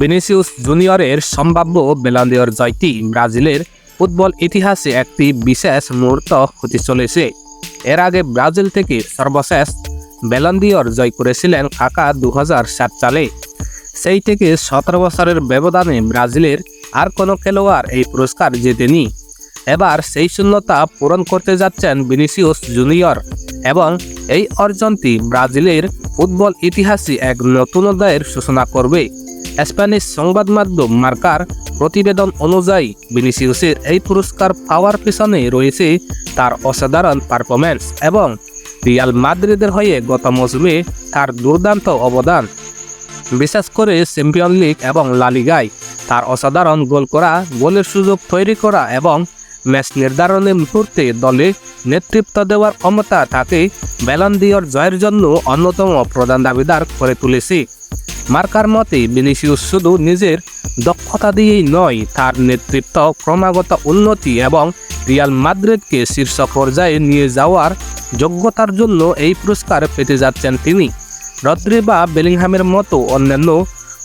Vinicius জুনিয়রের সম্ভাব্য বেলান্দিয়র জয়টি ব্রাজিলের ফুটবল ইতিহাসে একটি বিশেষ মুহূর্ত হতে চলেছে। এর আগে ব্রাজিল থেকে সর্বশেষ বেলান্দিয়র জয় করেছিলেন কাকা দু হাজার সাত সালে। সেই থেকে সতেরো বছরের ব্যবধানে ব্রাজিলের আর কোনো খেলোয়াড় এই পুরস্কার জেতেনি। এবার সেই শূন্যতা পূরণ করতে যাচ্ছেন ভিনিসিউস জুনিয়র এবং এই অর্জনটি ব্রাজিলের ফুটবল ইতিহাসে এক নতুন অধ্যায়ের সূচনা করবে। স্প্যানিশ সংবাদ মাধ্যম মার্কার প্রতিবেদন অনুযায়ী, ভিনিসিউসের এই পুরস্কার পাওয়ার পিছনে রয়েছে তার অসাধারণ পারফরম্যান্স এবং রিয়াল মাদ্রিদের হয়ে গত মৌসুমে তার দুর্দান্ত অবদান। বিশেষ করে চ্যাম্পিয়ন লিগ এবং লালিগায় তার অসাধারণ গোল করা, গোলের সুযোগ তৈরি করা এবং ম্যাচ নির্ধারণের মুহূর্তে দলে নেতৃত্ব দেওয়ার ক্ষমতা তাকে ব্যালন্দিয়র জয়ের জন্য অন্যতম প্রধান দাবিদার করে তুলেছে। মার্কার মতে, ভিনিসিউস শুধু নিজের দক্ষতা দিয়েই নয়, তার নেতৃত্ব, ক্রমাগত উন্নতি এবং রিয়াল মাদ্রিদকে শীর্ষ পর্যায়ে নিয়ে যাওয়ার যোগ্যতার জন্য এই পুরস্কার পেতে যাচ্ছেন তিনি। রদ্রি বা বেলিংহামের মতো অন্যান্য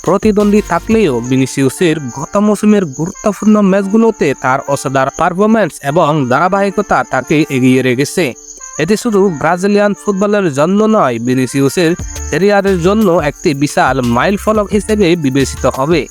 প্রতিদ্বন্দ্বী থাকলেও ভিনিসিউসের গত মৌসুমের গুরুত্বপূর্ণ ম্যাচগুলোতে তার অসাধারণ পারফরম্যান্স এবং ধারাবাহিকতা তাকে এগিয়ে রেখেছে। এটি শুধু ব্রাজিলিয়ান ফুটবলের জন্য নয়, ভিনিসিউসের ক্যারিয়ারের জন্য একটি বিশাল মাইল ফলক হিসেবে বিবেচিত হবে।